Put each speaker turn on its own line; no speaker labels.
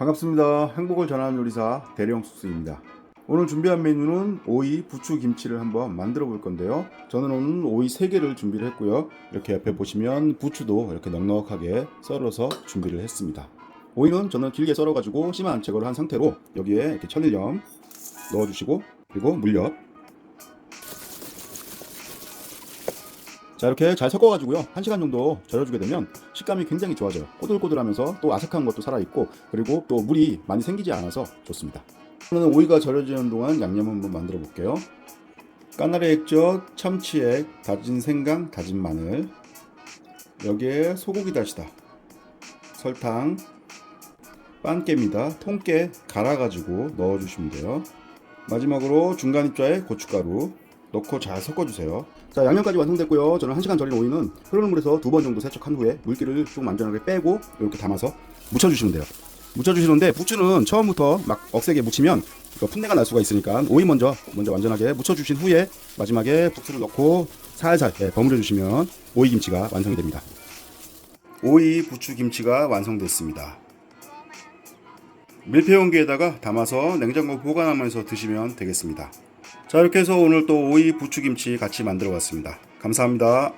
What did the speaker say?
반갑습니다. 행복을 전하는 요리사 대령 숙수입니다. 오늘 준비한 메뉴는 오이 부추 김치를 한번 만들어 볼 건데요. 저는 오늘 오이 3개를 준비를 했고요. 이렇게 옆에 보시면 부추도 이렇게 넉넉하게 썰어서 준비를 했습니다. 오이는 저는 길게 썰어 가지고 씨만 제거를 한 상태로 여기에 이렇게 천일염 넣어 주시고 그리고 물엿 자 이렇게 잘 섞어가지고요. 한 시간 정도 절여주게 되면 식감이 굉장히 좋아져요. 꼬들꼬들하면서 또 아삭한 것도 살아있고 그리고 또 물이 많이 생기지 않아서 좋습니다. 오늘은 오이가 절여지는 동안 양념 한번 만들어 볼게요. 까나리 액젓, 참치액, 다진 생강, 다진 마늘. 여기에 소고기 다시다. 설탕. 빵깨입니다. 통깨 갈아가지고 넣어주시면 돼요. 마지막으로 중간 입자에 고춧가루 넣고 잘 섞어주세요. 자 양념까지 완성됐고요. 저는 1시간 절인 오이는 흐르는 물에서 두 번 정도 세척한 후에 물기를 좀 완전하게 빼고 이렇게 담아서 묻혀주시면 돼요. 묻혀주시는데 부추는 처음부터 막 억세게 묻히면 그 풋내가 날 수가 있으니까 오이 먼저 먼저 완전하게 묻혀주신 후에 마지막에 부추를 넣고 살살 예, 버무려 주시면 오이 김치가 완성이 됩니다. 오이 부추 김치가 완성됐습니다. 밀폐 용기에다가 담아서 냉장고 보관하면서 드시면 되겠습니다. 자 이렇게 해서 오늘 또 오이 부추김치 같이 만들어 봤습니다. 감사합니다.